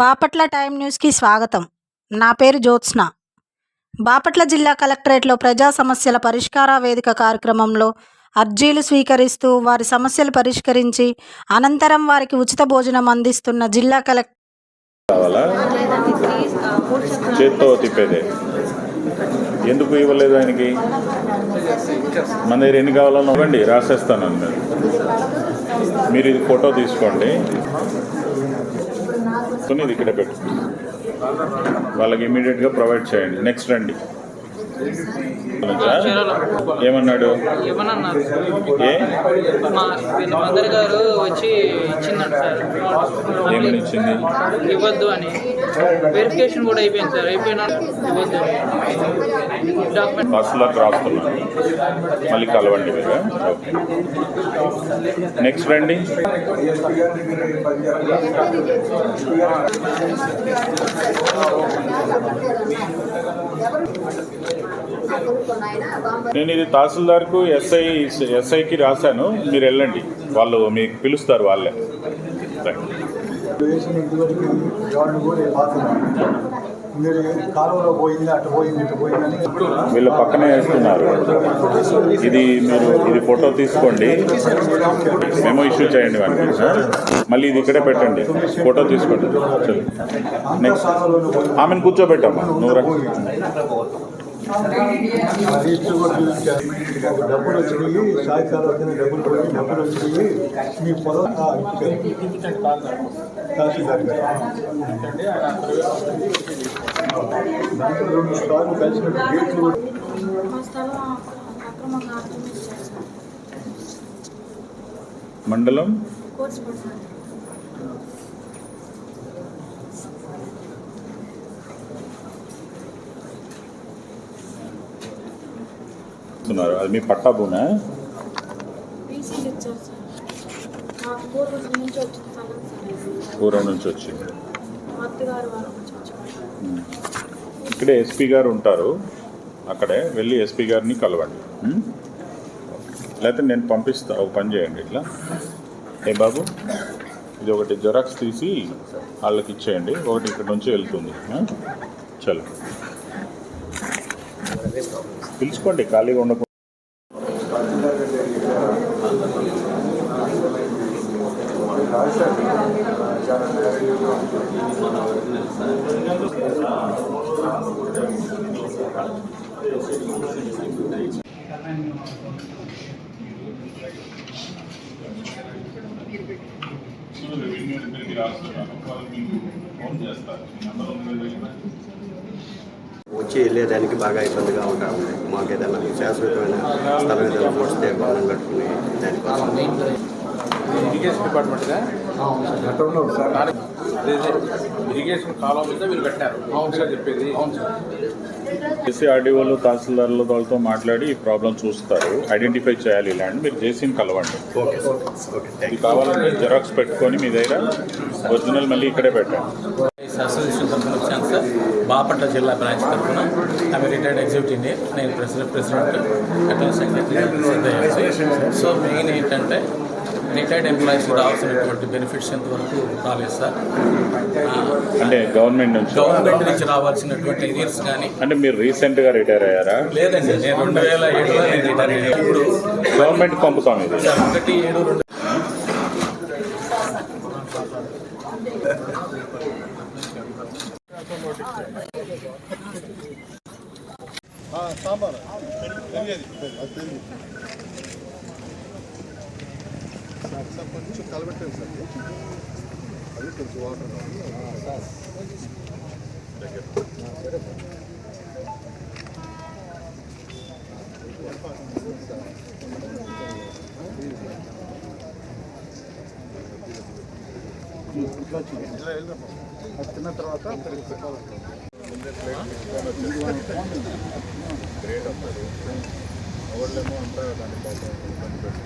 Bapatla time న్యూస్కి స్వాగతం. నా పేరు జ్యోత్స్న. బాపట్ల జిల్లా కలెక్టరేట్లో ప్రజా సమస్యల పరిష్కార వేదిక కార్యక్రమంలో అర్జీలు స్వీకరిస్తూ వారి సమస్యలు పరిష్కరించి అనంతరం వారికి ఉచిత భోజనం అందిస్తున్న జిల్లా కలెక్టర్ ఎందుకు ఇవ్వలేదు ఆయనకి? మన దగ్గర ఎన్ని కావాలో ఇవ్వండి రాసేస్తాను మీరు ఇది ఫోటో తీసుకోండి. కొని ఇది ఇక్కడ పెట్టు. వాళ్ళకి ఇమీడియట్గా ప్రొవైడ్ చేయండి. నెక్స్ట్ రండి. ఏమన్నాడు? ఇవ్వనన్నారు ఏ? మా మదర్ గారు వచ్చి ఇచ్చిందంట సార్. ఏమని ఇచ్చింది? ఇవ్వద్దు అని. వెరిఫికేషన్ కూడా అయిపోయింది సార్. అయిపోయినా ఇవ్వద్దు డాక్యుమెంట్ బస్సులోకి రాస్తున్నాను మళ్ళీ కలవండి మీరు. నెక్స్ట్ రండి. నేను ఇది తహసీల్దార్కు ఎస్ఐ ఎస్ఐకి రాశాను. మీరు వెళ్ళండి. వాళ్ళు మీకు పిలుస్తారు వాళ్ళే. వీళ్ళ పక్కనే వేస్తున్నారు. ఇది మీరు ఇది ఫోటో తీసుకోండి. మెమో ఇష్యూ చేయండి వానికి ఆ? మళ్ళీ ఇది ఇక్కడే పెట్టండి. ఫోటో తీసుకోండి. నెక్స్ట్ ఆమెను కూర్చోబెట్టమ్మా. నువ్వు డబ్బులు వచ్చినాయి సాయంకాలం వచ్చిన డబ్బులు పోయి డబ్బులు వచ్చినాయి మీ పొలం ఆ, తహసీల్దార్ గారు దాంట్లో రెండు స్టార్లు కలిసినట్టు గేట్లు కూడా మండలం ఇస్తున్నారు అది మీ పట్టా భూమే పూర్వం నుంచి వచ్చింది ఇక్కడే ఎస్పీ గారు ఉంటారు. అక్కడే వెళ్ళి ఎస్పీ గారిని కలవండి? లేకపోతే నేను పంపిస్తా ఒక పని చేయండి ఇట్లా. ఏ బాబు? ఇది ఒకటి జెరాక్స్ తీసి వాళ్ళకి ఇచ్చేయండి. ఒకటి ఇక్కడ నుంచి వెళ్తుంది. ఆ? చలో పిలుచుకోండి ఖాళీగా ఉండకుండా వచ్చి వెళ్ళేదానికి బాగా ఇబ్బందిగా ఉంటా ఉంది. మాకు ఏదైనా శాశ్వతమైన స్థలం ఏదైనా పోస్తే భవనం కట్టుకుని దానికోసం. ఇరిగేషన్ సార్ ఇరిగేషన్ కాలం మీద మీరు కట్టారు అవును సార్. చెప్పేది. అవును సార్. తహసీల్దార్లు వాళ్ళతో మాట్లాడి ఈ ప్రాబ్లం చూస్తారు. ఐడెంటిఫై చేయాలి ల్యాండ్ మీరు జేసీని కలవండి. Okay sir. ఓకే థ్యాంక్ ఇది కావాలంటే జెరాక్స్ పెట్టుకొని మీ దగ్గర ఒరిజినల్ మళ్ళీ ఇక్కడే పెట్టండి. అసోసియేషన్ తరఫున వచ్చాను సార్ బాపట్ల జిల్లా బ్రాంచ్ తరఫున ఆమె రిటైర్డ్ ఎగ్జిక్యూటివ్ ఇంజనీర్ నేను president president Atal secretary so main ఏంటంటే రిటైర్డ్ ఎంప్లాయీస్ రావాల్సినటువంటి బెనిఫిట్స్ ఎంతవరకు రాలేదు సార్. అంటే గవర్నమెంట్ నుంచి? గవర్నమెంట్ నుంచి రావాల్సినటువంటి ఇయర్స్ కానీ అంటే మీరు రీసెంట్గా రిటైర్ అయ్యారా? లేదండి నేను రెండు వేల ఏడులో రిటైర్ అయ్యాను. ఇప్పుడు గవర్నమెంట్ పంపుతాం ఇది. సార్ ఒకటి ఏడు రెండు కొంచెం కలబెట్టండి సార్ అది కొంచెం వాటర్ తిన్న తర్వాత గ్రేట్ వస్తారు ఎవరిలేమో అంతా దాని పాపం